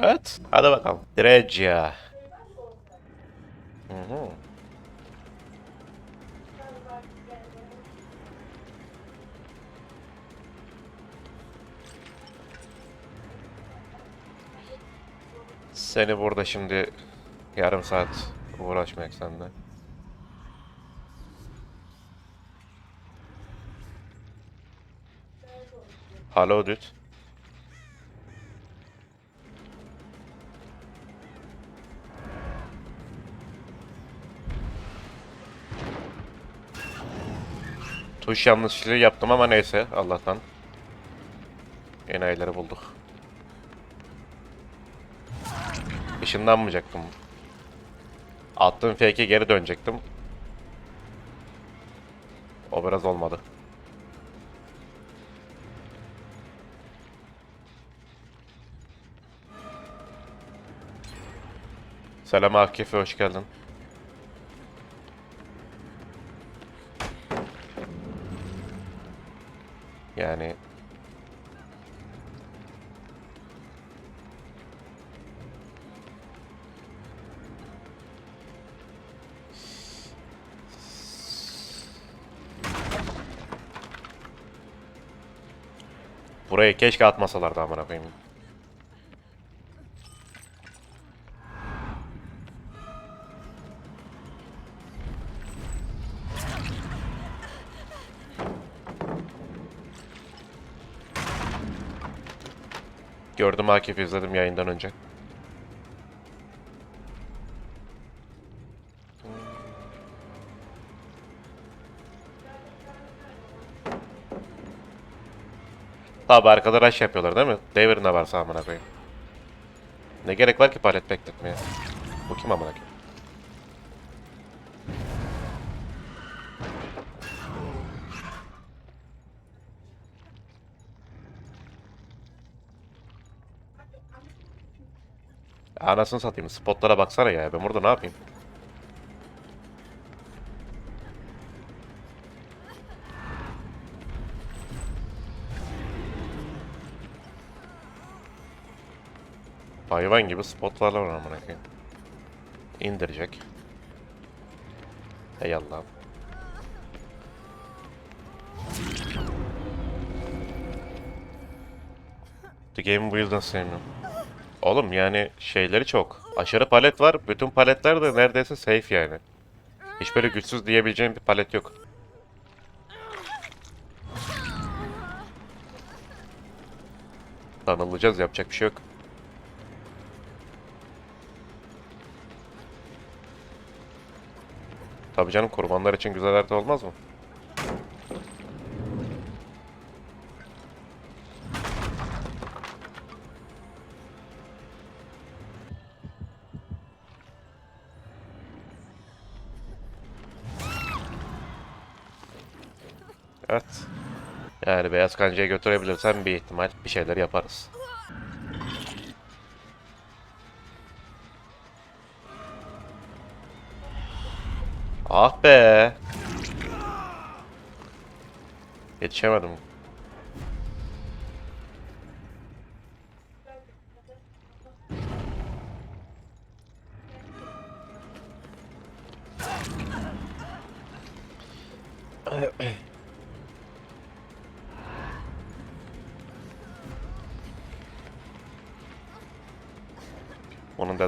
Evet. Hadi bakalım. Dredge. Hı. Seni burada şimdi yarım saat uğraşmak sende. Hello dude. Tuş yanlışlığı yaptım ama neyse Allah'tan. Enayileri bulduk. Işınlanmayacaktım. Attığım fake'e geri dönecektim. O biraz olmadı. Selam Akif, hoş geldin. Yani Burayı keşke atmasalardı amına koyayım. Gördüm Akif izledim yayından önce. Tabi arkada rush yapıyorlar değil mi? Devir ne varsa amına koyayım. Ne gerek var ki palet bekletmeye? Bu kim amına koyayım? Anasını satayım. Spotlara baksana ya. Ben burada ne yapayım? Hayvan gibi spotlar var amına koyayım. İndirecek. Ey Allah'ım. The Game Wheel'dan sevmiyorum. Oğlum yani şeyleri çok. Aşırı palet var. Bütün paletler de neredeyse safe yani. Hiç böyle güçsüz diyebileceğim bir palet yok. Tanılacağız yapacak bir şey yok. Tabii canım kurbanlar için güzel harita olmaz mı? Evet. Yani beyaz kancayı götürebilirsem bir ihtimal bir şeyler yaparız. Ah be. Yetişemedim.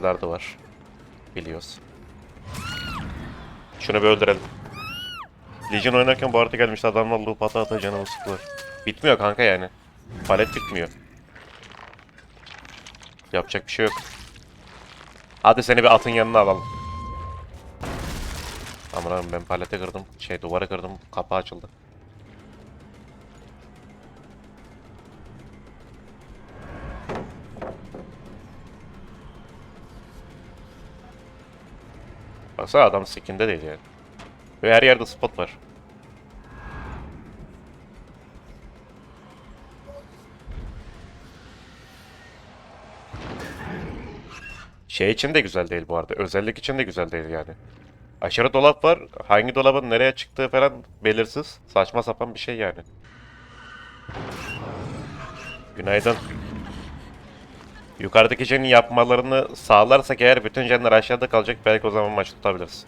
Onun da var. Biliyoruz. Şunu bir öldürelim. Legion oynarken bu arada gelmişti adamlar loop ata ata canımı sıkılır. Bitmiyor kanka yani. Palet bitmiyor. Yapacak bir şey yok. Hadi seni bir atın yanına alalım. Aman ben palete kırdım. Şey duvara kırdım. Kapı açıldı. Baksana adam skin'de değil yani. Ve her yerde spot var. Şey için de güzel değil bu arada. Özellik için de güzel değil yani. Aşırı dolap var. Hangi dolabın nereye çıktığı falan belirsiz. Saçma sapan bir şey yani. Günaydın. Yukarıdaki jenin yapmalarını sağlarsak eğer bütün jenler aşağıda kalacak. Belki o zaman maç tutabiliriz.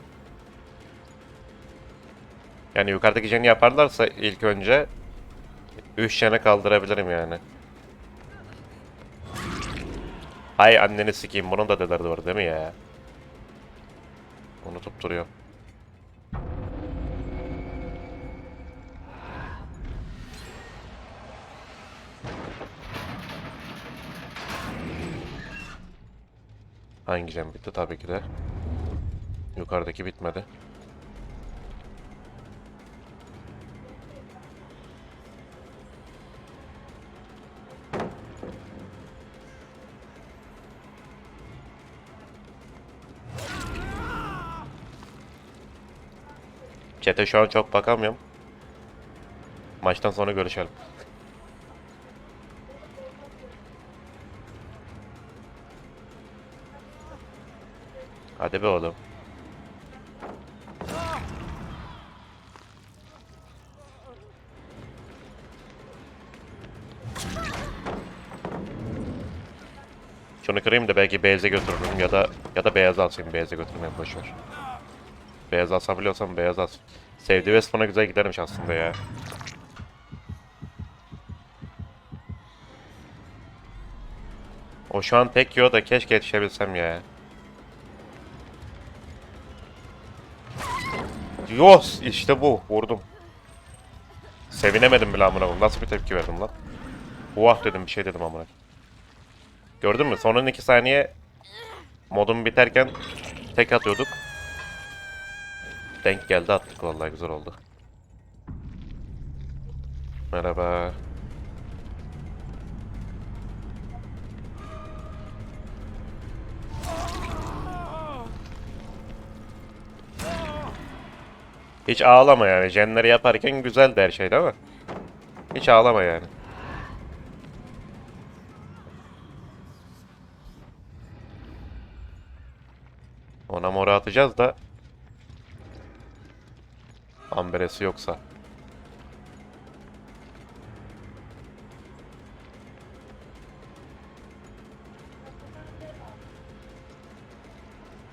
Yani yukarıdaki jeni yaparlarsa ilk önce 3 jene kaldırabilirim yani. Hay anneni sikeyim bunun da dedardı var değil mi ya? Unutup duruyor. Hangi jam bitti? Tabii ki de. Yukarıdaki bitmedi. Chat'e şu an çok bakamıyorum. Maçtan sonra görüşelim. Hadi be oğlum. Şunu kırayım da belki beyaza götürürüm ya da ya da beyaz alsayım beyaza götürmeyeyim boşver. Beyaz alsabiliyorsam beyaz alsın. Sevdiği Westfon'a güzel gidermiş aslında ya. O şu an tek yiyor da keşke yetişebilsem ya. Yos işte bu vurdum. Sevinemedim bile amına koyayım. Nasıl bir tepki verdim lan? Vah dedim bir şey dedim amına. Gördün mü? Son 12 saniye modum biterken tek atıyorduk. Denk geldi attık vallahi güzel oldu. Merhaba. Hiç ağlama yani. Jenleri yaparken güzel her şey değil mi? Hiç ağlama yani. Ona mora atacağız da Amberesi yoksa.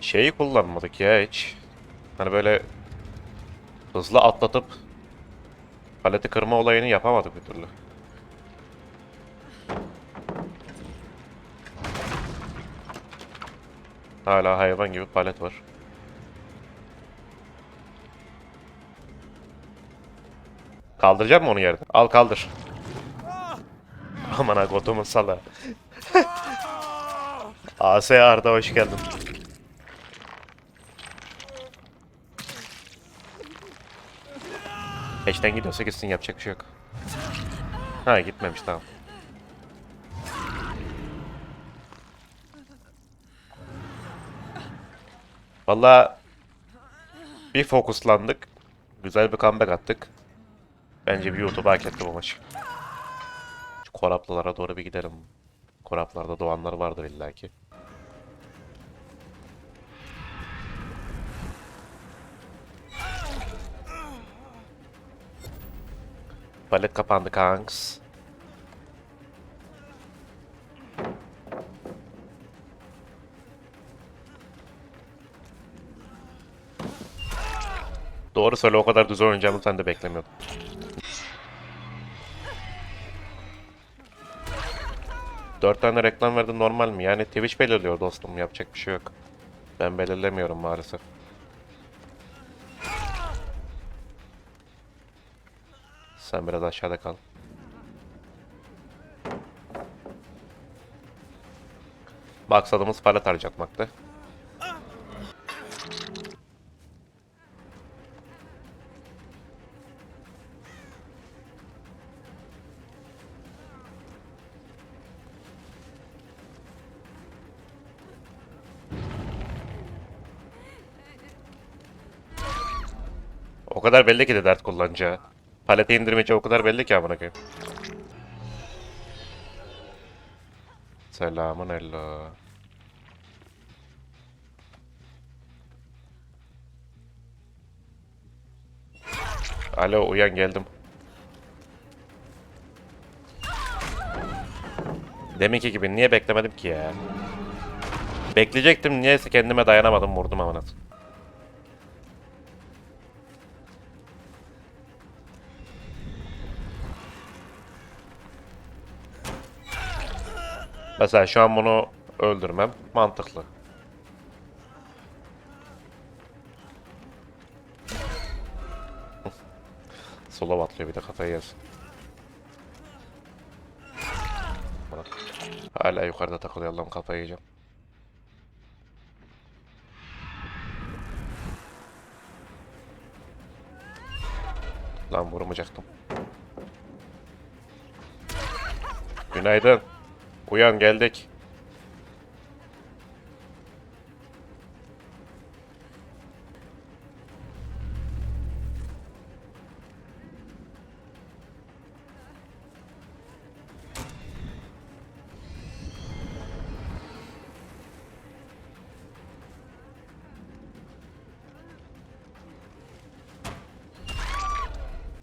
Şeyi kullanmadık ya hiç. Hani böyle hızlı atlatıp paleti kırma olayını yapamadık bir türlü. Hala hayvan gibi palet var. Kaldıracak mı onu yerden? Al kaldır. Aman ha kodumun sala. AS Arda hoş geldin. Peşten gidiyorsa gitsin yapacak bir şey yok. Ha gitmemiş tamam. Valla bir fokuslandık. Güzel bir comeback attık. Bence bir YouTube hak etti bu maç. Şu Koraplılara doğru bir gidelim. Koraplarda doğanlar vardır illaki. Palet kapandı kanks. Doğru söyle o kadar düz oynayacağımı sen de beklemiyordun. Dört tane reklam verdin normal mi? Yani Twitch belirliyor dostum yapacak bir şey yok. Ben belirlemiyorum maalesef. Sen biraz aşağıda kal. Maksadımız palet harcatmaktı. O kadar belli ki de dert kullanacağı. Palete indirmeyeceği o kadar belli ki amına koyayım. Selamun ella. Alo uyan geldim. Deminki gibi niye beklemedim ki ya? Bekleyecektim niyeyse kendime dayanamadım vurdum amına. Mesela şu an bunu öldürmem mantıklı. Sola atlıyor bir de kafayı yersin. Hala yukarıda takılıyor Allah'ım kafayı yiyeceğim. Lan vurmayacaktım. Günaydın. Uyan geldik.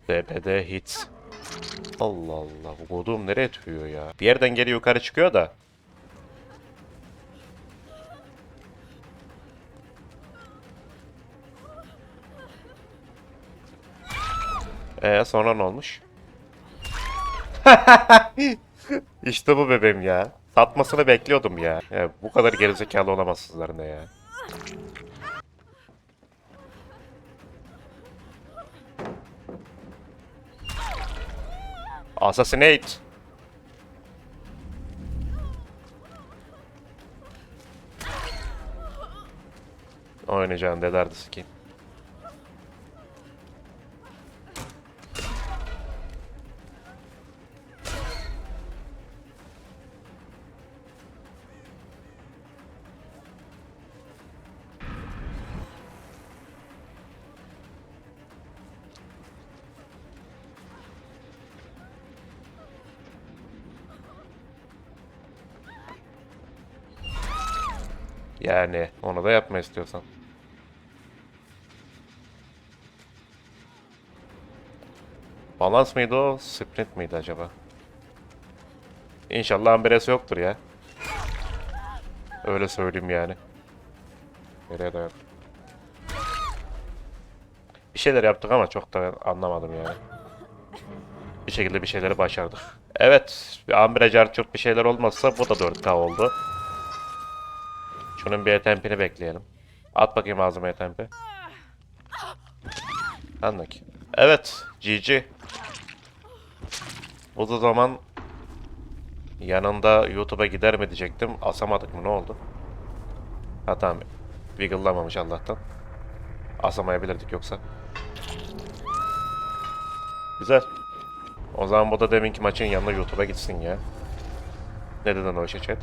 DBD hits. Allah Allah bu kodum nereye tüyüyor ya? Bir yerden geri yukarı çıkıyor da. Ee sonra ne olmuş? işte bu bebeğim ya. Satmasını bekliyordum ya. ya bu kadar gerizekalı olamazsınlar ne ya. Assassinate! Oynayacağım dederdisi ki. Yani onu da yapma istiyorsan. Balans mıydı o? Sprint miydi acaba? İnşallah amberesi yoktur ya. Öyle söyleyeyim yani. Nereye dayan? Bir şeyler yaptık ama çok da anlamadım yani. Bir şekilde bir şeyleri başardık. Evet, bir carçurt bir şeyler olmazsa bu da 4K oldu. Şunun bir etempini bekleyelim. At bakayım ağzıma etempi. Anladık. Evet, GG. Bu da zaman yanında YouTube'a gider mi diyecektim. Asamadık mı ne oldu? Ha tamam. Wiggle'lamamış Allah'tan. Asamayabilirdik yoksa. Güzel. O zaman bu da deminki maçın yanına YouTube'a gitsin ya. Ne dedin o işe chat?